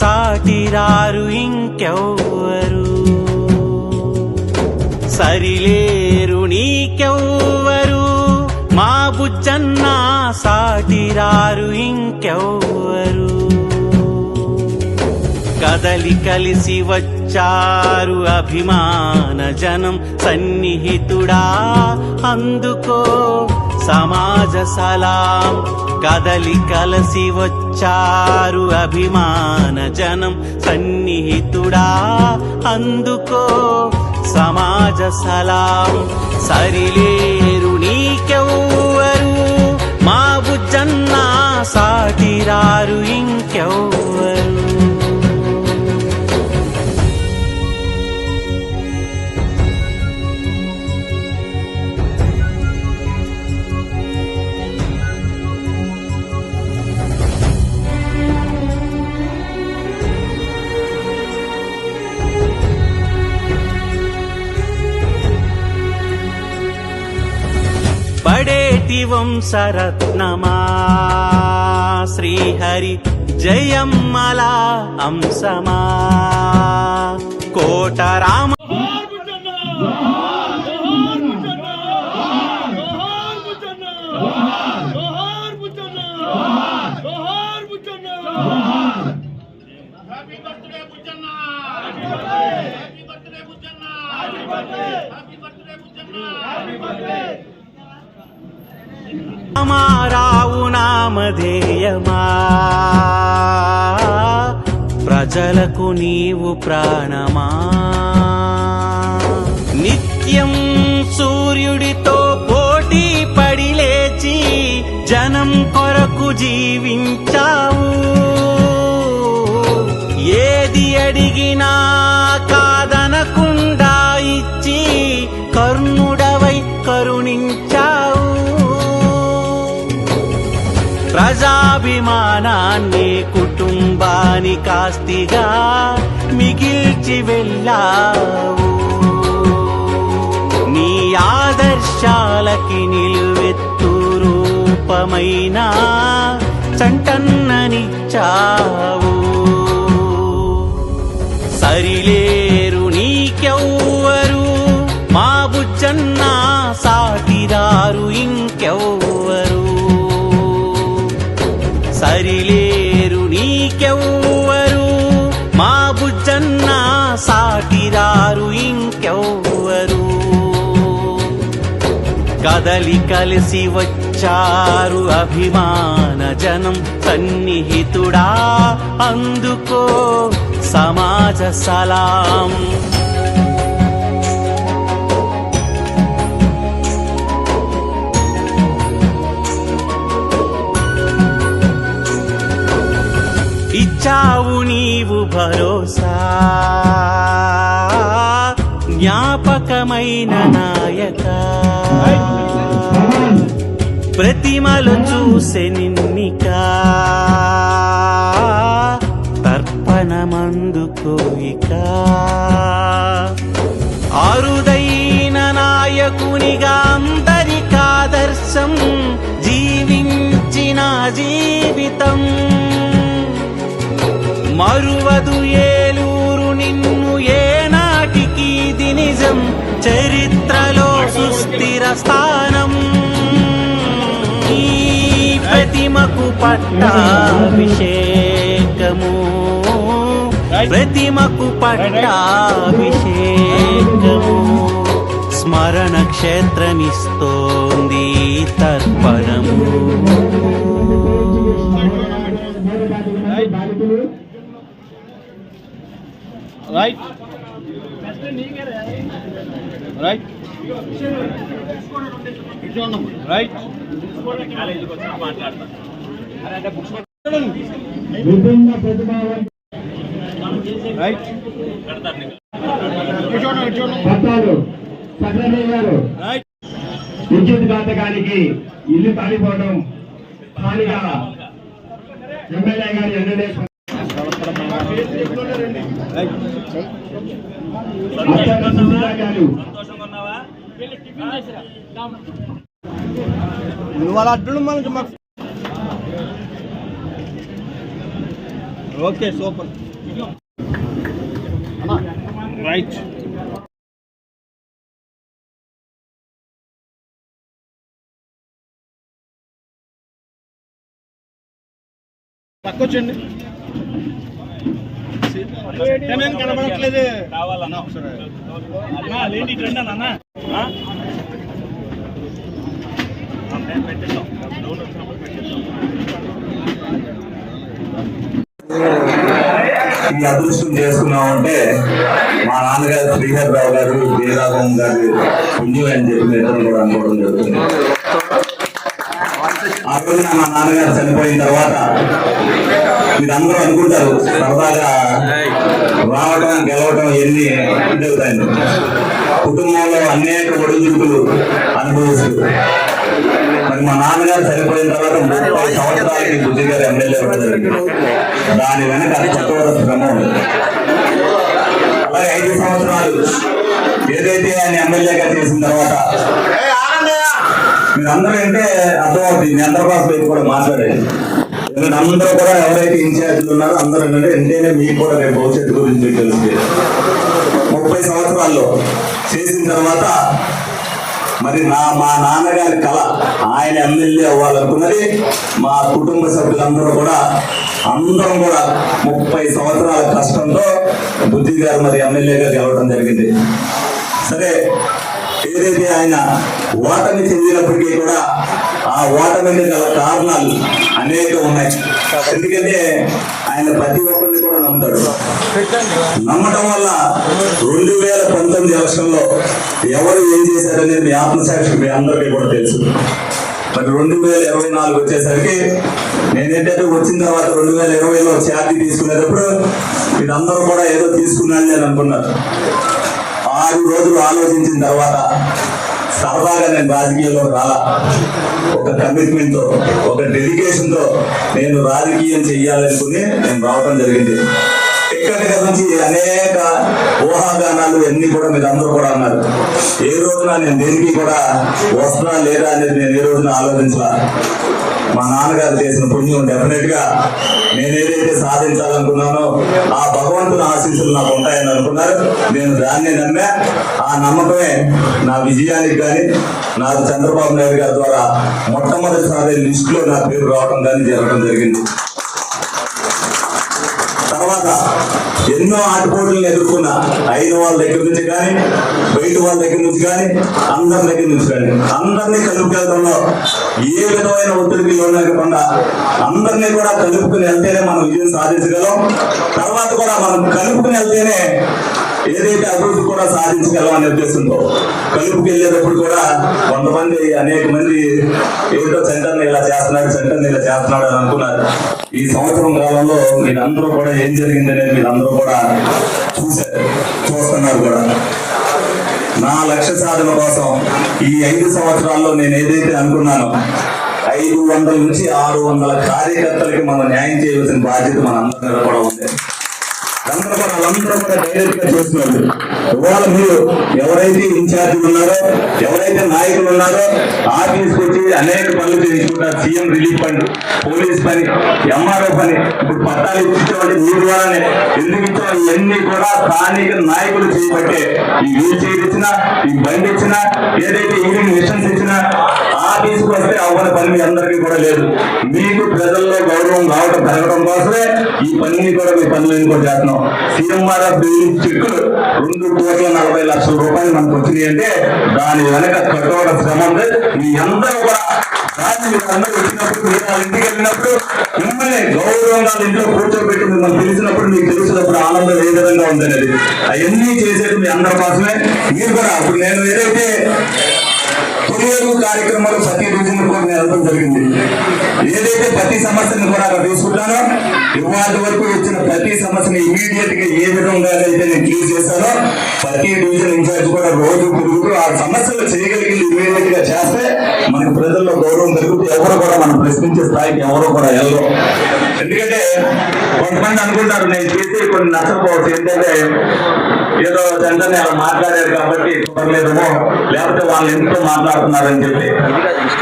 సాటిరారు ఇంకెవ్వరు? సరిలేరు నీకెవ్వరు? మా బుజ్జన్న సాటిరారు ఇంకెవ్వరు? కదలి కలిసి వచ్చారు అభిమాన జనం సన్నిహితుడా అందుకో సమాజ సలాం కదలి కలసి వచ్చారు అభిమాన జనం. సన్నిహితుడా అందుకో సమాజ సలాం. సరిలేరు నీకెవ్వరు మా బుజ్జన్న సాటిరారు ఇంకెవ్వరు. పడేటి వంశరత్నమా శ్రీహరి జయమ్మల అంశమా? కోట happy birthday Bujjanna happy birthday Bujjanna happy birthday Rao నామధేయమా? ప్రజలకు నీవు ప్రాణమా? నిత్యం సూర్యుడితో పోటీ పడి లేచి జనం కొరకు జీవించావు. ఏది అడిగినా అభిమానాన్ని కుటుంబాని కాస్తిగా మిగిల్చి వెళ్ళావు. నీ ఆదర్శాలకి నిలువెత్తు రూపమైన చంటన్ననిచ్చావు. సరిలేరు నీకెవ్వరు మా బుజ్జన్న సాటిదారు ఇంకెవ్వరు. కదలి కలిసి వచ్చారు అభిమాన జనం సన్నిహితుడా అందుకో సమాజ సలాం. ఇచ్చావు నీవు భరోసా జ్ఞాపకమైన నాయక. ప్రతిమలు చూసే నిన్నిక. తర్పణమందుకోయిక. అరుదైన నాయకునిగా అందరికాదర్శం జీవించిన జీవితం. మరువదు ఏలూరు నిన్ను ఏనాటికి ఇది నిజం చరిత్రలో సుస్థిర స్థానం. ప్రతిమకు పట్టాభిషేకము ప్రతిమకు పట్టాభిషేకము స్మరణ క్షేత్రమిస్తోంది తర్పణము. రైట్ రైట్ విభిన్న ప్రతిభావంతులు రైట్ పట్టాలు సెక్రటరీ గారు విద్యుత్ ఘాతకానికి ఇల్లు కాలిపోవడం స్థానిక ఎమ్మెల్యే గారి ఎమ్మెల్యే గారు నువ్వు అలా అడ్డు మనకి మాకు. Okay super. రైట్. పక్కొచ్చండి నేను కనబడట్లేదు? కావాలన్నా ఒకసారి. అన్నా లేండి రండి అన్న పెట్టేద్దాం. డౌన్ వచ్చినప్పుడు పెట్టేద్దాం. ఈ అదృష్టం చేసుకున్నామంటే మా నాన్నగారు శ్రీహర్ రావు గారు వీరాఘవం గారు పుణ్యం అని చెప్పి కూడా అనుకోవడం జరుగుతుంది. ఆ రోజున మా నాన్నగారు చనిపోయిన తర్వాత మీరు అందరూ అనుకుంటారు సరదాగా రావడం గెలవటం ఎన్ని జరుగుతాయి కుటుంబంలో అనేక ఒడిదుడుకులు అనుభవిస్తూ మరి మా నాన్నగారు చనిపోయిన తర్వాత ముప్పై సంవత్సరాలకి బుద్ధి గారు ఎమ్మెల్యే అవ్వడం జరిగింది. దాని వెనక చట్టవర శ్రమ ఉంది. అలాగే ఐదు సంవత్సరాలు ఏదైతే ఆయన ఎమ్మెల్యేగా చేసిన తర్వాత మీరు అందరూ అంటే అర్థమవుతుంది. మీ అందరి భాష కూడా మాట్లాడేది ఎందుకంటే అందరూ కూడా ఎవరైతే ఇన్ఛార్జీలు ఉన్నారో అందరూ ఏంటంటే ఎంతైనా మీకు కూడా రేపు భవిష్యత్తు గురించి తెలుసు ముప్పై సంవత్సరాల్లో చేసిన తర్వాత మరి నా మా నాన్నగారి కళ ఆయన ఎమ్మెల్యే అవ్వాలనుకున్నది మా కుటుంబ సభ్యులందరూ కూడా అందరం కూడా ముప్పై సంవత్సరాల కష్టంతో బుద్ధి గారు మరి ఎమ్మెల్యేగా గెలవడం జరిగింది. సరే ఏదైతే ఆయన ఓటమి చెందినప్పటికీ కూడా ఆ ఓటమికి గల కారణాలు అనేక ఉన్నాయి. ఎందుకంటే ఆయన ప్రతి ఒక్కరిని కూడా నమ్ముతాడు. నమ్మటం వల్ల రెండు వేల పంతొమ్మిది ఎలక్షన్ ఎవరు ఏం చేశారనేది మీ ఆత్మసాక్షి మీ అందరికీ కూడా తెలుసు. మరి రెండు వేల ఇరవై నాలుగు వచ్చేసరికి నేనేంటంటే వచ్చిన తర్వాత రెండు వేల ఇరవైలో ఛార్జీ తీసుకునేటప్పుడు వీళ్ళందరూ కూడా ఏదో తీసుకున్నాను అని అనుకున్నారు. ఆరు రోజులు ఆలోచించిన తర్వాత సరదాగా నేను రాజకీయంలో రాలా. ఒక కమిట్మెంట్తో ఒక డెడికేషన్తో నేను రాజకీయం చెయ్యాలనుకుని నేను రావడం జరిగింది. ఎక్కడి నుంచి అనేక ఊహాగానాలు ఎన్ని కూడా మీరు అందరూ కూడా అన్నారు. ఏ రోజున నేను దేనికి కూడా వస్తున్నా లేదా అనేది నేను ఏ రోజున ఆలోచించలా. మా నాన్నగారు చేసిన పుణ్యం డెఫినెట్గా నేను ఏదైతే సాధించాలనుకున్నానో ఆ భగవంతుని ఆశీస్సులు నాకు ఉంటాయని అనుకున్నారు. నేను దాన్ని నమ్మా ఆ నమ్మకమే నా విజయానికి కానీ నాకు చంద్రబాబు నాయుడు గారి ద్వారా మొట్టమొదటిసారి లిస్ట్లో నా పేరు రావడం కానీ జరగడం జరిగింది. తర్వాత ఎన్నో ఆటపోటులను ఎదుర్కొన్న అయిన వాళ్ళ దగ్గర నుంచి కానీ బయట వాళ్ళ దగ్గర నుంచి కానీ అందరి దగ్గర నుంచి కానీ అందరినీ కలుపుకెళ్ళడంలో ఏ విధమైన ఒత్తిడికి లోనకుండా అందరినీ కూడా కలుపుకుని వెళ్తేనే మనం విజయం సాధించగలం. తర్వాత కూడా మనం కలుపుకుని వెళ్తేనే ఏదైతే అభివృద్ధి కూడా సాధించగలం అనే ఉద్దేశంతో కలుపుకి వెళ్ళేటప్పుడు కూడా కొంతమంది అనేక మంది ఏదో సెంటర్ని ఇలా చేస్తున్నాడు సెంటర్ని ఇలా చేస్తున్నాడు అని అనుకున్నారు. ఈ సంవత్సరం కాలంలో మీరందరూ కూడా ఏం జరిగింది అనేది మీరందరూ కూడా చూశారు చూస్తున్నారు కూడా. నా లక్ష్య సాధన కోసం ఈ ఐదు సంవత్సరాల్లో నేను ఏదైతే అనుకున్నానో ఐదు వందల నుంచి ఆరు వందల కార్యకర్తలకి మనం న్యాయం చేయవలసిన బాధ్యత మన కూడా ఉంది. అందరూ కూడా వాళ్ళందరూ కూడా డైరెక్ట్గా చేస్తున్నారు. ఇవాళ మీరు ఎవరైతే ఇన్ఛార్జ్ ఉన్నారో ఎవరైతే నాయకులు ఉన్నారో ఆఫీస్కి వచ్చి అనేక పనులు చేయించుకుంటారు. సీఎం రిలీఫ్ ఫండ్ పోలీస్ పని ఎంఆర్ఓ పని. ఇప్పుడు పట్టాలు ఇచ్చేవాడి మీ ద్వారానే. ఎందుకు ఇచ్చాం ఇవన్నీ కూడా స్థానిక నాయకులు చేయబట్టే ఈ వీల్ చైర్ ఇచ్చినా ఈ బండి ఇచ్చినా ఏదైతే ఈవినింగ్ మిషన్స్ ఇచ్చినా ఆఫీస్కి వస్తే అవ్వని పని మీ అందరికీ కూడా లేదు. మీకు ప్రజల్లో గౌరవం కావడం పెరగడం కోసమే ఈ పనిని కూడా మీ పనులన్నీ కూడా చేస్తున్నాం. సీఎంఆర్ఎఫ్ బిల్డింగ్ చెక్కులు రెండు కోట్ల నలభై లక్షల రూపాయలు మనకు వచ్చినాయి అంటే దాని వెనక కఠోర శ్రమ ఉంది. మీ అందరూ కూడా దాన్ని మీరు అందరూ వచ్చినప్పుడు మీరు వాళ్ళ ఇంటికి వెళ్ళినప్పుడు మిమ్మల్ని గౌరవంగా వాళ్ళ ఇంట్లో కూర్చోబెట్టి మిమ్మల్ని తెలిసినప్పుడు మీకు తెలిసినప్పుడు ఆనందం ఏ విధంగా ఉందనేది. అవన్నీ చేసేది మీ అందరి కోసమే. మీరు కూడా అప్పుడు నేను ఏదైతే తొలివేరు కార్యక్రమాలు ప్రతి డివిజన్ కూడా నేను వెళ్ళడం జరిగింది. ఏదైతే ప్రతి సమస్యను కూడా అక్కడ తీసుకుంటానో ఇవాళ వరకు వచ్చిన ప్రతి సమస్యను ఇమీడియట్గా ఏ విధంగా అయితే నేను క్లీజ్ చేశానో ప్రతి డివిజన్ ఇన్ఛార్జ్ కూడా రోజు తిరుగుతూ ఆ సమస్యలు చేయగలిగింది ఇమీడియట్గా చేస్తే మనకు ప్రజల్లో గౌరవం పెరుగుతూ ఎవరు కూడా మనం ప్రశ్నించే స్థాయికి ఎవరు కూడా వెళ్ళరు. ఎందుకంటే కొంతమంది అనుకుంటారు నేను చేసే కొన్ని నచ్చకపోవచ్చు ఏంటంటే ఏదో వెంటనే వాళ్ళు మాట్లాడారు కాబట్టి కుదరలేదేమో లేకపోతే వాళ్ళు ఎంతో మాట్లాడుతున్నారని చెప్పి.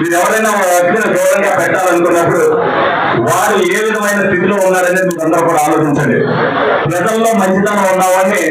మీరు ఎవరైనా వ్యక్తిని దూరంగా పెట్టాలనుకున్నప్పుడు వారు ఏ విధమైన స్థితిలో ఉన్నారనేది మీరు అందరూ కూడా ఆలోచించండి. ప్రజల్లో మంచితనం ఉన్నవాడిని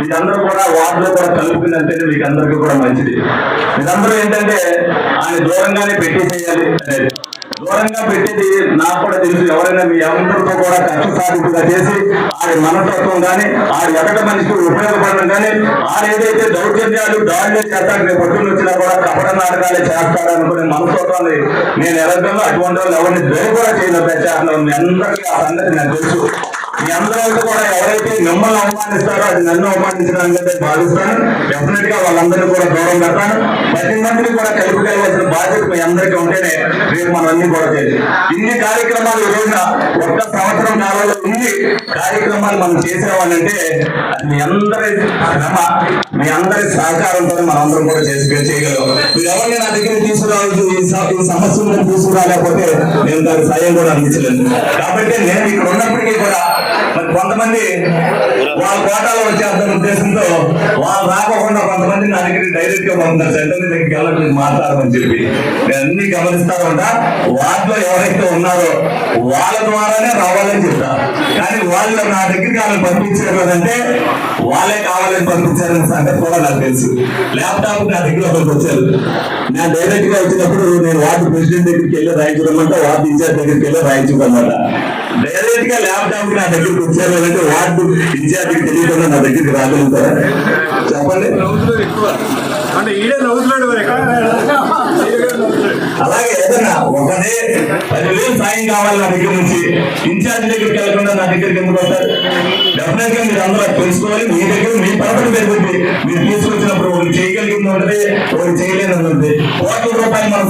మీరందరూ కూడా వాటిలో కూడా కలుపుకున్నంతేనే మీకు అందరికీ కూడా మంచిది. మీరందరూ ఏంటంటే ఆయన దూరంగానే పెట్టేసేయాలి అనేది. దూరంగా పెట్టేది నాకు కూడా తెలుసు. ఎవరైనా మీ అందరితో కూడా కష్ట సాధింపుగా చేసి ఆడి మనస్తత్వం కానీ ఆడి ఎక్కడ మనిషికి ఉపయోగపడడం కానీ ఆడ ఏదైతే దౌర్జన్యాలు దాడులు చేస్తాడు రేపు పొద్దున్న వచ్చినా కూడా కపట నాటకాలే చేస్తాడు అనుకునే మనస్తత్వాన్ని నేను ఎరగను అటువంటి వాళ్ళు ఎవరిని దయ కూడా చేయలేదు చేస్తున్నాను మీ అందరికీ ఆ సంగతి నాకు తెలుసు. మీ అందరూ కూడా ఎవరైతే మిమ్మల్ని అవమానిస్తారో అది నన్ను అవమానించడానికి భావిస్తాను. డెఫినెట్గా వాళ్ళందరినీ కూడా దూరం పెడతాను. ప్రతి మందిని కూడా కలుపుకెళ్ళవలసిన బాధ్యత మీ అందరికీ ఉంటేనే రేపు మనం కూడా చేయాలి. ఇన్ని కార్యక్రమాలు ఈ రోజున ఒక్క సంవత్సరం కాలంలో ఇన్ని కార్యక్రమాలు మనం చేసేవాళ్ళంటే అది మీ అందరి శ్రమ మీ అందరి సహకారంతో మనం అందరం కూడా చేసి చేయగలం. మీరు ఎవరిని నా దగ్గర తీసుకురావచ్చు ఈ ఈ సమస్యలను తీసుకురాలేకపోతే నేను దాని సాయం కూడా అందించలేదు కాబట్టి నేను ఇక్కడ ఉన్నప్పటికీ కూడా మరి కొంతమంది వాళ్ళ కోటాలో వచ్చేస్తున్న ఉద్దేశంతో వాళ్ళు రాకోకుండా కొంతమంది నా దగ్గర డైరెక్ట్గా పంపుతారు. సెంటర్ దగ్గరికి వెళ్ళండి మాట్లాడమని చెప్పి. నేను అన్ని గమనిస్తాను వాటిలో ఎవరైతే ఉన్నారో వాళ్ళ ద్వారానే రావాలని చెప్తారు కానీ వాళ్ళు నా దగ్గరికి వాళ్ళని పంపించారు అంటే వాళ్ళే కావాలని పంపించారని సంగతి కూడా నాకు తెలుసు. ల్యాప్టాప్ నా దగ్గర ఒకరికి వచ్చారు. నేను డైరెక్ట్గా వచ్చినప్పుడు నేను వార్డు ప్రెసిడెంట్ దగ్గరికి వెళ్ళి రాయించుకోమంటే వార్డు ఇన్ఛార్జ్ దగ్గరికి వెళ్ళి రాయించుకోమంట. డైరెక్ట్గా ల్యాప్టాప్ నా దగ్గరికి వచ్చారు అంటే వార్డు ఇన్ఛార్జ్ తెలియకుండా నా దగ్గరికి రాగలుగుతారా? చెప్పండి. అలాగే ఏదైనా ఒకటే పదివేలు సాయం కావాలి నా దగ్గర నుంచి. ఇన్ఛార్జ్ దగ్గరికి వెళ్ళకుండా నా దగ్గరికి ఎందుకు వస్తారు? డెఫినెట్గా మీరు అందరూ తెలుసుకోవాలి. మీ దగ్గర మీ పరపతి పెరుగుతుంది మీరు తీసుకొచ్చినప్పుడు ఒకటి చేయగలిగింది ఉంటుంది ఒకటి చేయలేని ఉంటుంది కోట్ల రూపాయలు మన